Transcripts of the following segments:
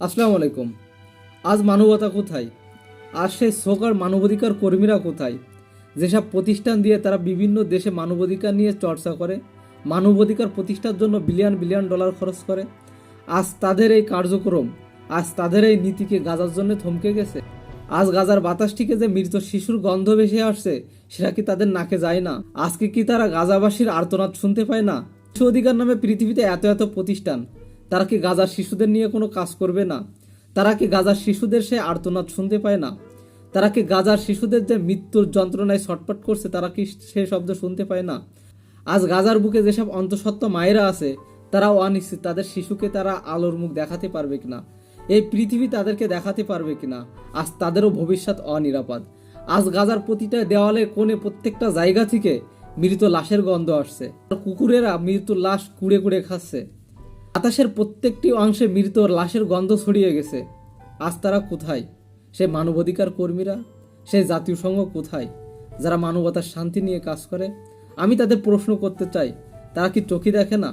আসসালামু আলাইকুম আজ মানবতা কোথায়? আর সেই সোকার মানবাধিকার কর্মীরা কোথায়? যেসব প্রতিষ্ঠান দিয়ে তারা বিভিন্ন দেশে মানবাধিকার নিয়ে চর্চা করে, মানবাধিকার প্রতিষ্ঠার জন্য বিলিয়ন বিলিয়ন ডলার খরচ করে, আজ তাদের এই কার্যক্রম, আজ তাদের এই নীতিকে গাজার জন্য থমকে গেছে। আজ গাজার বাতাসটিকে যে মৃত শিশুর গন্ধ ভেসে আসছে, সেটা কি তাদের নাকে যায় না? আজকে কি তারা গাজাবাসীর আর্তনাদ শুনতে পায় না? অধিকার নামে পৃথিবীতে এত এত প্রতিষ্ঠান তারা কি গাজার শিশুদের নিয়ে কোনো কাজ করবে না? তারা কি গাজার শিশুদের সে আর্তনাদ শুনতে পায় না? তারা কি গাজার শিশুদের যে মৃত্যুর যন্ত্রণায় ছটপট করছে, তারা কি সে শব্দ শুনতে পায় না? আজ গাজার বুকে যেসব অন্তঃসত্ত্বা মায়েরা আছে, তারাও অনিশ্চিত। তাদের শিশুকে তারা আলোর মুখ দেখাতে পারবে কিনা? এই পৃথিবী তাদেরকে দেখাতে পারবে কিনা? আজ তাদেরও ভবিষ্যৎ অনিরাপদ। আজ গাজার প্রতিটা দেওয়ালে, কোণে প্রত্যেকটা জায়গা থেকে মৃত লাশের গন্ধ আসছে। কুকুরেরা মৃত লাশ কুড়ে কুড়ে খাচ্ছে। বাতাসের প্রত্যেকটি অংশে মৃত লাশের গন্ধ ছড়িয়ে গেছে। আজ তারা কোথায়? সে মানবাধিকার কর্মীরা? সে জাতীয় সংঘ কোথায়? যারা মানবতার শান্তি নিয়ে কাজ করে? আমি তাদের প্রশ্ন করতে চাই, তারা কি চোখে দেখে না?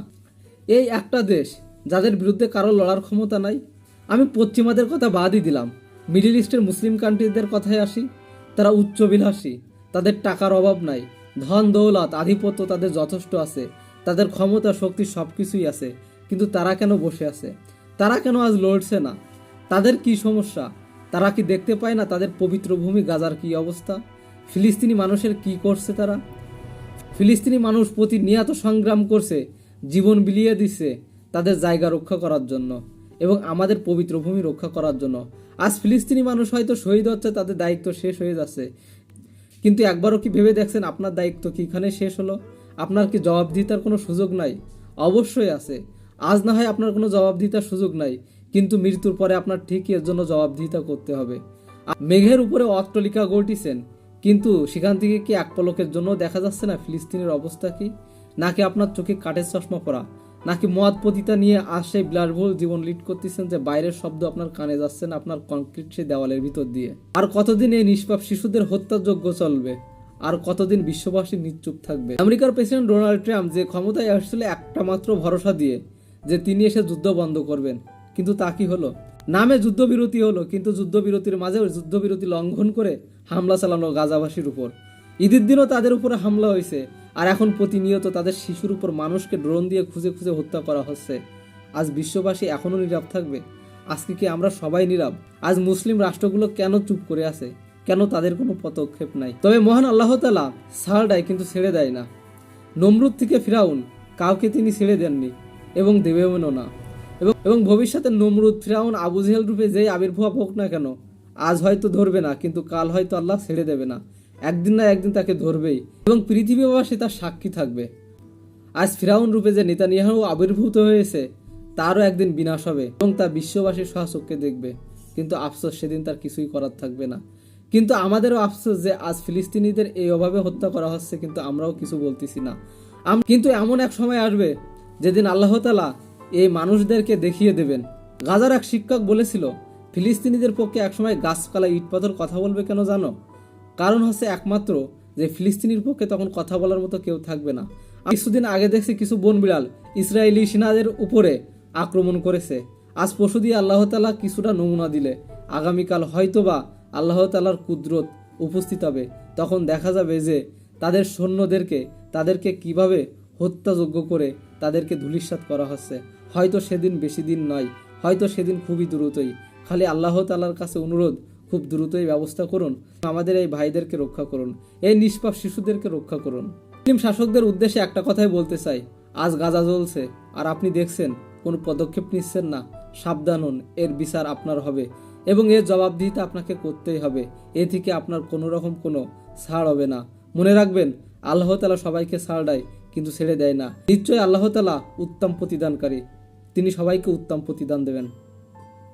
এই একটা দেশ, যাদের বিরুদ্ধে কারও লড়ার ক্ষমতা নাই। আমি পশ্চিমাদের কথা বাদই দিলাম। মিডিল ইস্টের মুসলিম কান্ট্রিদের কথায় আসি। তারা উচ্চবিলাসী, তাদের টাকার অভাব নাই। ধন দৌলত আধিপত্য তাদের যথেষ্ট আছে। তাদের ক্ষমতা, শক্তি সব কিছুই আছে। কিন্তু তারা কেন বসে আছে? তারা কেন আজ লড়ছে না? তাদের কি সমস্যা? তারা কি দেখতে পায় না তাদের পবিত্র ভূমি গাজার কি অবস্থা? ফিলিস্তিনি মানুষের কি করছে তারা? ফিলিস্তিনি মানুষ প্রতিনিয়ত সংগ্রাম করছে, জীবন বিলিয়ে দিচ্ছে তাদের জায়গা রক্ষা করার জন্য এবং আমাদের পবিত্র ভূমি রক্ষা করার জন্য। আজ ফিলিস্তিনি মানুষ হয়তো শহীদ হচ্ছে, তাদের দায়িত্ব শেষ হয়ে যাচ্ছে। কিন্তু একবারও কি ভেবে দেখছেন আপনার দায়িত্ব কি এখানে শেষ হলো? আপনার কি জবাবদিহিতার কোনো সুযোগ নাই? অবশ্যই আছে। আজ না হয় আপনার কোনো জবাবদিহিতার সুযোগ নাই, কিন্তু মৃত্যুর পরে আপনার ঠিকই এর জন্য জবাবদিহিতা করতে হবে। মেঘের উপরে অট্টলিকা গড়টিছেন কিন্তু সেখান থেকে কি এক পলকের জন্য দেখা যাচ্ছে না ফিলিস্তিনের অবস্থা কি? নাকি আপনার চোখে কাঠের চশমা পরা? নাকি মদ পতিতা নিয়ে আজ সেই বিলাসবহুল জীবন লিড করতেছেন যে বাইরের শব্দ আপনার কানে যাচ্ছে না আপনার কংক্রিট সেই দেওয়ালের ভিতর দিয়ে? আর কতদিন এই নিষ্পাপ শিশুদের হত্যাযোগ্য চলবে? আর কতদিন বিশ্ববাসী নিশ্চুপ থাকবে? আমেরিকার প্রেসিডেন্ট ডোনাল্ড ট্রাম্প যে ক্ষমতায় আসছিল একটা মাত্র ভরসা দিয়ে যে তিনি এসে যুদ্ধ বন্ধ করবেন। কিন্তু তা কি হলো? নামে যুদ্ধবিরতি হলো, কিন্তু যুদ্ধবিরতির মাঝেও যুদ্ধবিরতি লঙ্ঘন করে হামলা চালানো গাজাবাসীর উপর। ঈদের দিনও তাদের উপরে হামলা হয়েছে, আর এখন প্রতিনিয়ত তাদের শিশুর উপর মানুষকে ড্রোন দিয়ে খুঁজে খুঁজে হত্যা করা হচ্ছে। আজ বিশ্ববাসী এখনও নীরব থাকবে। আজকে কি আমরা সবাই নীরব? আজ মুসলিম রাষ্ট্রগুলো কেন চুপ করে আছে? কেন তাদের কোনো পদক্ষেপ নাই? তবে মহান আল্লাহ তালা ছাড় কিন্তু ছেড়ে দেয় না। নমরুদ থেকে ফিরাউন, কাউকে তিনি ছেড়ে দেননি। এবং দেবেনও না এবং ভবিষ্যতে নমরুদ ফিরাউন আবু জেহেল রূপে যেই আবির্ভাব হোক না কেন, আজ হয়তো ধরবে না, কিন্তু কাল হয়তো আল্লাহ ছেড়ে দেবে না। একদিন না একদিন তাকে ধরবেই, এবং পৃথিবীবাসী তার সাক্ষী থাকবে। আজ ফিরাউন রূপে যে নেতানিয়াহু আবির্ভূত হয়েছে, তারও একদিন বিনাশ হবে, এবং তা বিশ্ববাসীর সহচক্ষে দেখবে। কিন্তু আফসোস সেদিন তার কিছুই করার থাকবে না। কিন্তু আমাদেরও আফসোস যে আজ ফিলিস্তিনিদের এই অভাবে হত্যা করা হচ্ছে, কিন্তু আমরাও কিছু বলতেছি না। কিন্তু এমন এক সময় আসবে যেদিন আল্লাহ তালা এই মানুষদেরকে দেখিয়ে দেবেন। গাজার এক শিক্ষক বলেছিল, ফিলিস্তিনিদের পক্ষে একসময় গাছপালা ইট পাথর কথা বলবে কেন জানো? কারণ হচ্ছে একমাত্র যে ফিলিস্তিনির পক্ষে তখন কথা বলার মতো কেউ থাকবে না। কিছুদিন আগে দেখছি কিছু বন বিড়াল ইসরায়েলি সেনাদের উপরে আক্রমণ করেছে। আজ পশু দিয়ে আল্লাহ তালা কিছুটা নমুনা দিলে। আগামীকাল হয়তোবা আল্লাহ তালার কুদরত উপস্থিত হবে। তখন দেখা যাবে যে তাদের সৈন্যদেরকে, তাদেরকে কীভাবে হত্যাযোগ্য করে তাদেরকে ধূলিসাৎ করা হচ্ছে। হয়তো সেদিন বেশি দিন নয়, হয়তো সেদিন খুবই দ্রুতই। খালি আল্লাহ তালার কাছে অনুরোধ, খুব দ্রুতই ব্যবস্থা করুন। আমাদের এই ভাইদেরকে রক্ষা করুন, এই নিষ্পাপ শিশুদেরকে রক্ষা করুন। মুসলিম শাসকদের উদ্দেশ্যে একটা কথাই বলতে চাই, আজ গাজা জ্বলছে, আর আপনি দেখছেন, কোনো পদক্ষেপ নিচ্ছেন না। সাবধান হন, এর বিচার আপনার হবে, এবং এর জবাবদিহিতা আপনাকে করতেই হবে। এ থেকে আপনার কোনো রকম কোনো ছাড় হবে না। মনে রাখবেন, আল্লাহ তালা সবাইকে ছাড় দেয় কিন্তু ছেড়ে দেয় না। নিশ্চয়ই আল্লাহ তালা উত্তম প্রতিদানকারী। তিনি সবাইকে উত্তম প্রতিদান দেবেন।